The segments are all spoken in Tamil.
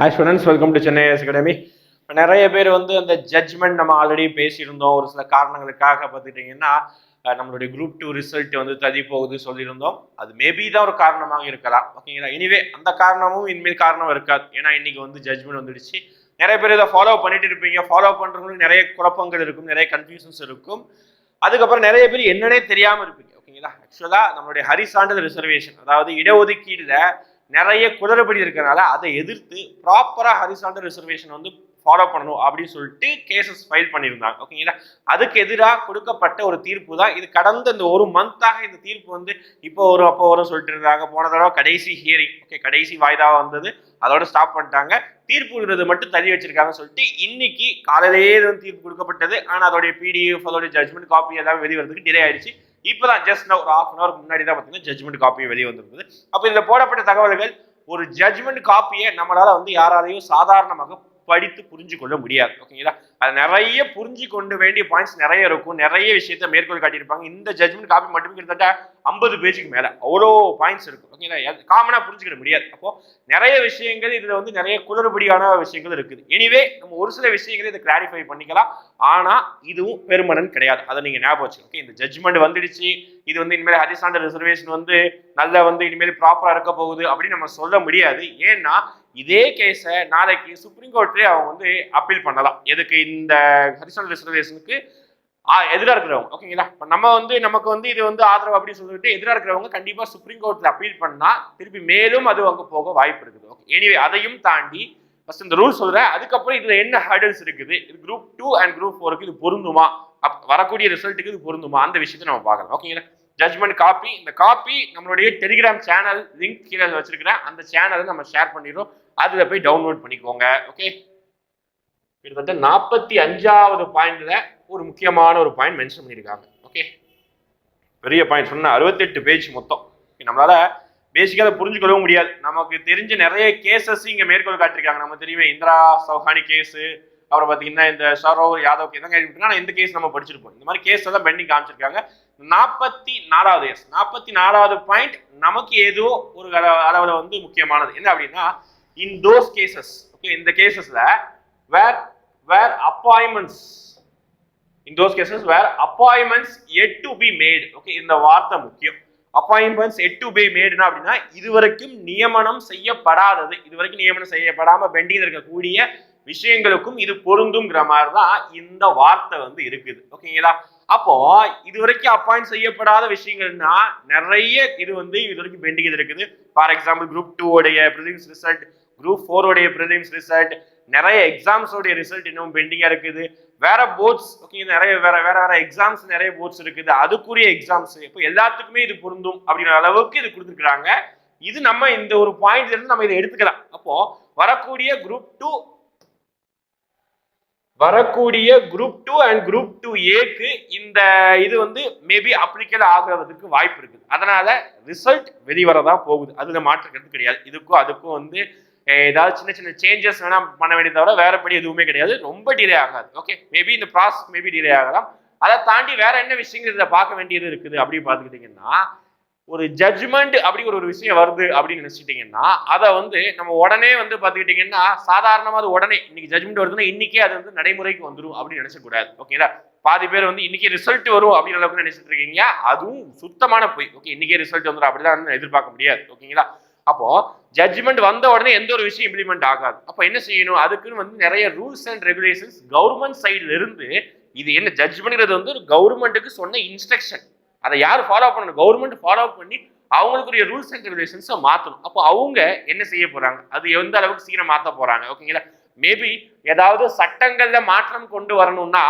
Hi students welcome to Chennai S academy இப்போ நிறைய பேர் வந்து அந்த ஜட்ஜ்மெண்ட் நம்ம ஆல்ரெடி பேசியிருந்தோம். ஒரு சில காரணங்களுக்காக பார்த்துக்கிட்டிங்கன்னா நம்மளுடைய குரூப் டூ ரிசல்ட் வந்து தள்ளி போகுது சொல்லியிருந்தோம். அது மேபி தான் ஒரு காரணமாக இருக்கலாம். ஓகேங்களா எனிவே அந்த காரணமும் இனிமேல் காரணம் இருக்காது. ஏன்னா இன்னைக்கு வந்து ஜட்ஜ்மெண்ட் வந்துடுச்சு. நிறைய பேர் இதை ஃபாலோ பண்ணிட்டு இருப்பீங்க. ஃபாலோ பண்ணுறவங்களுக்கு நிறைய குழப்பங்கள் இருக்கும். நிறைய கன்ஃபியூஷன்ஸ் இருக்கும். அதுக்கப்புறம் நிறைய பேர் என்னன்னே தெரியாமல் இருப்பீங்க. ஓகேங்களா ஆக்சுவலாக நம்மளுடைய ஹரிசாண்டல் ரிசர்வேஷன் அதாவது இடஒதுக்கீடுல நிறைய குளறுபடி இருக்கிறனால அதை எதிர்த்து ப்ராப்பராக ஹரிசாண்டல் ரிசர்வேஷன் வந்து ஃபாலோ பண்ணணும் அப்படின்னு சொல்லிட்டு கேசஸ் ஃபைல் பண்ணியிருந்தாங்க. ஓகேங்களா அதுக்கு எதிராக கொடுக்கப்பட்ட ஒரு தீர்ப்பு தான். இது கடந்த இந்த ஒரு மந்த்தாக இந்த தீர்ப்பு வந்து இப்போ வரும் அப்போ வரும் சொல்லிட்டு இருந்தாங்க. போன தடவை கடைசி ஹியரிங் ஓகே கடைசி வாய்தா வந்தது. அதோட ஸ்டாப் பண்ணிட்டாங்க. தீர்ப்புங்கிறது மட்டும் தள்ளி வச்சிருக்காங்கன்னு சொல்லிட்டு இன்னைக்கு காலையிலேயே வந்து தீர்ப்பு கொடுக்கப்பட்டது. ஆனால் அதோடைய பிடிஎஃப் அதோடைய ஜட்மெண்ட் காப்பி எல்லாமே வெளியே வரதுக்கு டிலே ஆயிடுச்சு. இப்போதான் ஜஸ்ட் நான் ஒரு ஆஃப் அன் ஹவருக்கு முன்னாடி தான் பார்த்தீங்கன்னா ஜட்மெண்ட் காப்பி வெளியே வந்திருக்குது அப்போ இதில் போடப்பட்ட தகவல்கள் ஒரு ஜட்மெண்ட் காப்பியை நம்மளால் வந்து யாராலையும் சாதாரணமாக படித்து புரிஞ்சு கொள்ள முடியாது. ஓகேங்களா? அது நிறைய புரிஞ்சு கொண்டு வேண்டிய பாயிண்ட்ஸ் நிறைய இருக்கும். நிறைய விஷயத்த மேற்கோள் காட்டியிருப்பாங்க. இந்த ஜட்மெண்ட் காப்பி மட்டுமே கிட்டத்தட்ட ஐம்பது பேஜுக்கு மேலே. அவ்வளோ பாயிண்ட்ஸ் இருக்கும். ஓகேங்களா காமனாக புரிஞ்சுக்கிட முடியாது. அப்போ நிறைய விஷயங்கள் இதில் வந்து நிறைய குளறுபடியான விஷயங்கள் இருக்குது. எனிவே நம்ம ஒரு சில விஷயங்களை இதை கிளாரிஃபை பண்ணிக்கலாம். ஆனால் இதுவும் பெருமனன் கிடையாது. அதை நீங்கள் ஞாபகம் வச்சுக்கோங்க ஓகே இந்த ஜட்மெண்ட் வந்துடுச்சு. இது வந்து இனிமேல் ஹரிசாண்டல் ரிசர்வேஷன் வந்து நல்ல வந்து இனிமேல் ப்ராப்பராக இருக்க போகுது அப்படின்னு நம்ம சொல்ல முடியாது. ஏன்னா இதே கேஸை நாளைக்கு சுப்ரீம் கோர்ட்லேயே அவங்க வந்து அப்பீல் பண்ணலாம். எதுக்கு? இந்த ஹரிசனல் ரிசர்வேஷனுக்கு எதிராக இருக்கிறவங்க. ஓகேங்களா இப்போ நம்ம வந்து நமக்கு வந்து இது வந்து ஆதரவு அப்படின்னு சொல்லிட்டு எதிராக இருக்கிறவங்க கண்டிப்பாக சுப்ரீம் கோர்ட்டில் அப்பீல் பண்ணால் திருப்பி மேலும் அது அங்கே போக வாய்ப்பு இருக்குது. ஓகே எனிவே அதையும் தாண்டி ஃபர்ஸ்ட் இந்த ரூல் சொல்கிறேன் அதுக்கப்புறம் இதில் என்ன ஹேர்டல்ஸ் இருக்குது? இது குரூப் டூ அண்ட் குரூப் ஃபோருக்கு இது பொருந்துமா? அப் வரக்கூடிய ரிசல்ட்டுக்கு இது பொருந்துமா? அந்த விஷயத்தை நம்ம பார்க்கலாம். ஓகேங்களா ஜட்மெண்ட் காப்பி இந்த காப்பி நம்மளுடைய டெலிகிராம் சேனல் லிங்க் கீழே வச்சிருக்கிறேன். அந்த சேனலை நம்ம ஷேர் பண்ணிடுறோம். அதில் போய் டவுன்லோட் பண்ணிக்கோங்க. ஓகே கிட்டத்தட்ட நாற்பத்தி அஞ்சாவது பாயிண்ட்ல ஒரு முக்கியமான ஒரு பாயிண்ட் மென்ஷன் பண்ணியிருக்காங்க. ஓகே பெரிய பாயிண்ட் சொன்ன அறுபத்தெட்டு பேஜ் மொத்தம். நம்மளால பேசிக்காக அதை புரிஞ்சுக்கொள்ளவும் முடியாது. நமக்கு தெரிஞ்ச நிறைய கேசஸ் இங்கே மேற்கோள் காட்டியிருக்காங்க. நம்ம தெரியுமே இந்திரா சௌஹானி கேஸு அப்புறம் பார்த்தீங்கன்னா இந்த சரோ யாதவ் கேஸ் தான் இந்த கேஸ் நம்ம படிச்சிருப்போம். இந்த மாதிரி கேஸ் தான் பெண்டிங் காமிச்சிருக்காங்க. நாற்பத்தி நாலாவது எஸ் நாற்பத்தி நாலாவது பாயிண்ட் நமக்கு ஏதோ ஒரு அளவில் வந்து முக்கியமானது. என்ன அப்படின்னா இன் தோஸ் கேசஸ் ஓகே இந்த கேசஸில் where where appointments in those cases where appointments yet to be made okay இந்த வார்த்தை முக்கியம். அப்பாயின்மெண்ட்ஸ் எட் டு பி மேடுனா அப்படின்னா இதுவரைக்கும் நியமனம் செய்யப்படாதது. இதுவரைக்கும் நியமனம் செய்யப்படாம பெண்டிங் இருக்கக்கூடிய விஷயங்களுக்கும் இது பொருந்துங்கிற மாதிரி தான் இந்த வார்த்தை வந்து இருக்குது. ஓகேங்களா அப்போ இதுவரைக்கும் அப்பாயிண்ட் செய்யப்படாத விஷயங்கள்னா நிறைய இது வந்து இது வரைக்கும் பெண்டிங் இருக்குது. ஃபார் எக்ஸாம்பிள் குரூப் டூ உடைய ப்ரிலிம்ஸ் ரிசல்ட் குரூப் ஃபோர் உடைய ப்ரிலிம்ஸ் ரிசல்ட் நிறைய எக்ஸாம்ஸோடைய ரிசல்ட் இன்னும் பெண்டிங்காக இருக்குது. வேற போர்ட்ஸ் ஓகே நிறைய வேற வேற வேற எக்ஸாம்ஸ் நிறைய போர்ட்ஸ் இருக்குது. அதுக்குரிய எக்ஸாம்ஸ் இப்போ எல்லாத்துக்குமே இது பொருந்தும் அப்படிங்கிற அளவுக்கு இது கொடுத்துருக்குறாங்க. இது நம்ம இந்த ஒரு பாயிண்ட்ல இருந்து நம்ம இதை எடுத்துக்கலாம். அப்போ வரக்கூடிய குரூப் டூ வரக்கூடிய group two and group two ஏக்கு இந்த இது வந்து மேபி அப்ளிகல் ஆகிறதுக்கு வாய்ப்பு இருக்குது. அதனால ரிசல்ட் வெளிவரதான் போகுது. அதுல மாற்றுக்கிறது கிடையாது. இதுக்கும் அதுக்கும் வந்து ஏதாவது சின்ன சின்ன சேஞ்சஸ் வேணா பண்ண வேண்டியதை தவிர வேறுபடி எதுவுமே கிடையாது. ரொம்ப டிலே ஆகாது. ஓகே மேபி இந்த ப்ராசஸ் மேபி டிலே ஆகலாம். அதை தாண்டி வேற என்ன விஷயங்கள் இதை பார்க்க வேண்டியது இருக்குது அப்படின்னு பார்த்துக்கிட்டிங்கன்னா ஒரு ஜட்ஜ்மெண்ட் அப்படிங்கிற ஒரு விஷயம் வருது அப்படின்னு நினச்சிட்டிங்கன்னா அதை வந்து நம்ம உடனே வந்து பார்த்துக்கிட்டிங்கன்னா சாதாரணமாக அது உடனே இன்னைக்கு ஜட்ஜ்மெண்ட் வருதுன்னா இன்னைக்கே அது வந்து நடைமுறைக்கு வந்துடும் அப்படின்னு நினச்சக்கூடாது. ஓகேங்களா பாதி பேர் வந்து இன்னைக்கு ரிசல்ட் வரும் அப்படிங்கிற அளவுக்கு நினைச்சிட்டு இருக்கீங்க. அதுவும் சுத்தமான போய். ஓகே இன்னைக்கே ரிசல்ட் வந்துடும் அப்படிதான் எதிர்பார்க்க முடியாது. ஓகேங்களா அப்போ ஜட்ஜ்மெண்ட் வந்த உடனே எந்த ஒரு விஷயம் இம்ப்ளிமெண்ட் ஆகாது. அப்போ என்ன செய்யணும்? அதுக்குன்னு வந்து நிறைய ரூல்ஸ் அண்ட் ரெகுலேஷன்ஸ் கவர்மெண்ட் சைடுல இருந்து இது என்ன ஜட்ஜ்மெண்ட்ங்கிறது வந்து ஒரு கவர்மெண்ட்டுக்கு சொன்ன இன்ஸ்ட்ரக்ஷன் அதை யார் ஃபாலோ பண்ணணும்? கவர்மெண்ட் ஃபாலோ பண்ணி அவங்களுக்குரிய ரூல்ஸ் அண்ட் ரெகுலேஷன்ஸை மாற்றணும் அப்போ அவங்க என்ன செய்ய போறாங்க? அது எந்த அளவுக்கு சீக்கிரம் மாற்ற போறாங்க? ஓகேங்களா மேபி ஏதாவது சட்டங்கள்ல மாற்றம் கொண்டு வரணும்னா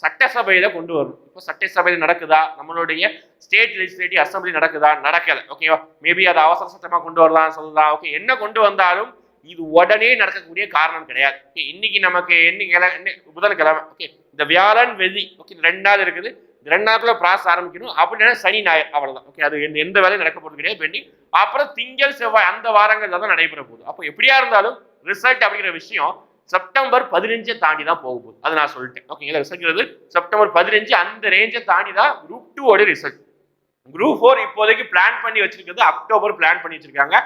சட்டசபையில கொண்டு வரணும் இப்போ சட்டசபையில் நடக்குதா? நம்மளுடைய ஸ்டேட் லெஜிஸ்லேட்டிவ் அசம்பிளி நடக்குதா? நடக்கல. ஓகேவா மேபி அதை அவசர சட்டமா கொண்டு வரலாம் சொல்லலாம். ஓகே என்ன கொண்டு வந்தாலும் இது உடனே நடக்கக்கூடிய காரணம் கிடையாது. ஓகே இன்னைக்கு நமக்கு என்னைக்கு புதன்கிழமை. ஓகே இந்த வியாழன் வெள்ளி ஓகே ரெண்டு நாள் இருக்குது. ரெண்டு நாளுக்குள்ள ப்ராசஸ் ஆரம்பிக்கணும். அப்படின்னா சனி ஞாயிறு அவ்வளவுதான். ஓகே அது எந்த- எந்த வேலையும் நடக்க போறது கிடையாது பெண்டிங் அப்புறம் திங்கள் செவ்வாய் அந்த வாரங்கள்ல தான் நடைபெற போகுது. அப்போ எப்படியா இருந்தாலும் ரிசல்ட் அப்படிங்கிற விஷயம் செப்டம்பர் பதினஞ்சை தாண்டி தான் போக போகுது. அதை நான் சொல்லிட்டேன். ஓகேங்களா ரிசல்ட்ங்கிறது செப்டம்பர் பதினஞ்சு அந்த ரேஞ்சை தாண்டி தான் குரூப் டூ ஓட ரிசல்ட் குரூப் ஃபோர் இப்போதைக்கு பிளான் பண்ணி வச்சிருக்கிறது அக்டோபர் பிளான் பண்ணி வச்சிருக்காங்க.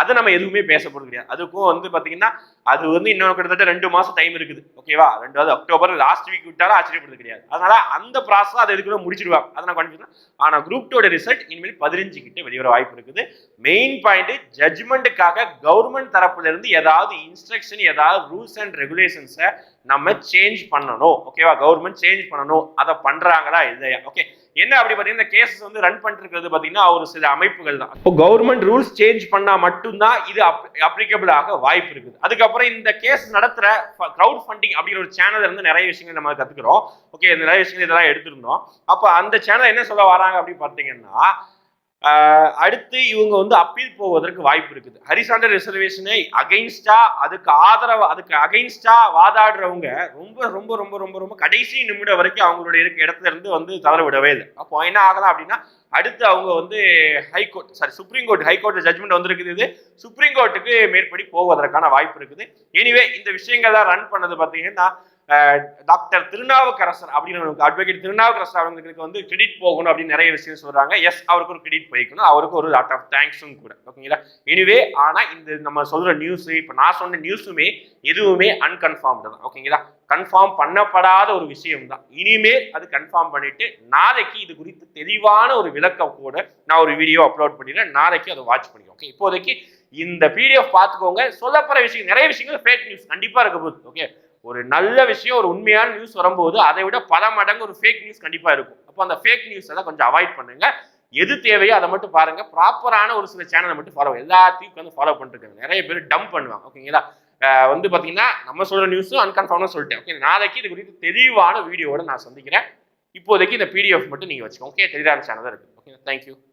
அது நம்ம எதுவுமே பேச போறது கிடையாது. அதுக்கும் வந்து பாத்தீங்கன்னா அது வந்து இன்னும் கிட்டத்தட்ட ரெண்டு மாசம் டைம் இருக்குது. ஓகேவா ரெண்டாவது அக்டோபர் லாஸ்ட் வீக் விட்டாலும் ஆச்சரியப்படுறது கிடையாது. அதனால அந்த ப்ராசஸ் அது எதுக்குள்ள முடிச்சிடுவாங்க. அதை நான் கன்ஃபியூஸ் ஆனா குரூப் டூட ரிசல்ட் இனிமேல் பதினஞ்சு கிட்ட வெளிவர வாய்ப்பு இருக்குது. மெயின் பாயிண்ட் ஜட்ஜ்மெண்ட்டுக்காக கவர்மெண்ட் தரப்புல இருந்து ஏதாவது இன்ஸ்ட்ரக்ஷன் ஏதாவது ரூல்ஸ் அண்ட் ரெகுலேஷன்ஸை நம்ம சேஞ்ச் பண்ணணும். ஓகேவா கவர்மெண்ட் சேஞ்ச் பண்ணணும். அதை பண்றாங்களா இல்லையா? ஓகே என்ன அப்படி பார்த்தீங்கன்னா இந்த கேசஸ் வந்து ரன் பண்ணிருக்கிறது பார்த்தீங்கன்னா ஒரு சில அமைப்புகள் தான். இப்போ கவர்மெண்ட் ரூல்ஸ் சேஞ்ச் பண்ணால் மட்டும்தான் இது அப்ளிகபிள் ஆக வாய்ப்பு இருக்குது. அதுக்கப்புறம் இந்த கேஸ் நடத்துகிற க்ரௌட் ஃபண்டிங் அப்படிங்கிற ஒரு சேனல் இருந்து நிறைய விஷயங்கள் நம்ம கற்றுக்குறோம் ஓகே நிறைய விஷயங்கள் இதெல்லாம் எடுத்திருந்தோம். அப்போ அந்த சேனல் என்ன சொல்ல வராங்க அப்படின்னு பார்த்தீங்கன்னா அடுத்து இவங்க வந்து அப்பீல் போவதற்கு வாய்ப்பு இருக்குது. ஹரிசாண்டர் ரிசர்வேஷனை அகைன்ஸ்டா அதுக்கு ஆதரவு அதுக்கு அகைன்ஸ்டா வாதாடுறவங்க ரொம்ப ரொம்ப ரொம்ப ரொம்ப ரொம்ப கடைசி நிமிடம் வரைக்கும் அவங்களுடைய இருக்க இடத்துல இருந்து வந்து தவற விடவே இல்லை. அப்போ என்ன ஆகலாம் அப்படின்னா அடுத்து அவங்க வந்து high court sorry supreme court high court judgment வந்திருக்குது இது. சுப்ரீம் கோர்ட்டுக்கு மேற்படி போவதற்கான வாய்ப்பு இருக்குது. எனிவே இந்த விஷயங்கள்லாம் ரன் பண்ணது பார்த்தீங்கன்னா டாக்டர் திருநாவுக்கரசர் அப்படின்னு அட்வொகேட் திருநாவுக்கரசர் அவங்களுக்கு வந்து கிரெடிட் போகணும் அப்படின்னு நிறைய விஷயம் சொல்றாங்க. எஸ் அவருக்கு ஒரு கிரெடிட் போய்க்கணும். அவருக்கு ஒரு லாட் ஆஃப் தேங்க்ஸும் கூட. ஓகேங்களா எனிவே ஆனா இந்த நம்ம சொல்ற நியூஸ் இப்போ நான் சொன்ன நியூஸுமே எதுவுமே அன்கன்ஃபார்ம்டு தான். ஓகேங்களா கன்ஃபார்ம் பண்ணப்படாத ஒரு விஷயம் தான். இனிமேல் அது கன்ஃபார்ம் பண்ணிட்டு நாளைக்கு இது குறித்து தெளிவான ஒரு விளக்கம் கூட நான் ஒரு வீடியோ அப்லோட் பண்ணிடுறேன். நாளைக்கு அதை வாட்ச் பண்ணிக்கோ ஓகே இப்போதைக்கு இந்த பிடிஎஃப் பார்த்துக்கோங்க. சொல்லப்படுற விஷயம் நிறைய விஷயங்கள் ஃபேக் நியூஸ் கண்டிப்பாக இருக்க போகுது. ஓகே ஒரு நல்ல விஷயம் ஒரு உண்மையான நியூஸ் வரும்போது அதை விட பல மடங்கு ஒரு ஃபேக் நியூஸ் கண்டிப்பாக இருக்கும். அப்போ அந்த ஃபேக் நியூஸ் எல்லாம் கொஞ்சம் அவாய்ட் பண்ணுங்க. எது தேவையோ அதை மட்டும் பாருங்க. ப்ராப்பரான ஒரு சில சேனலை மட்டும் ஃபாலோ எல்லாத்தையும் வந்து ஃபாலோ பண்ணிருக்காங்க நிறைய பேர் டம்ப் பண்ணுவாங்க. ஓகேங்களா வந்து பார்த்தீங்கன்னா நம்ம சொல்கிற நியூஸும் அன்கன்ஃபார்ம்னு சொல்லிட்டேன். ஓகே நாளைக்கு இது குறித்து தெளிவான வீடியோவோட நான் சந்திக்கிறேன். இப்போதைக்கு இந்த பிடிஎஃப் மட்டும் நீங்கள் வச்சுக்கோங்க. ஓகே டெலிகிராம் சேனல் இருக்குது ஓகே தேங்க்யூ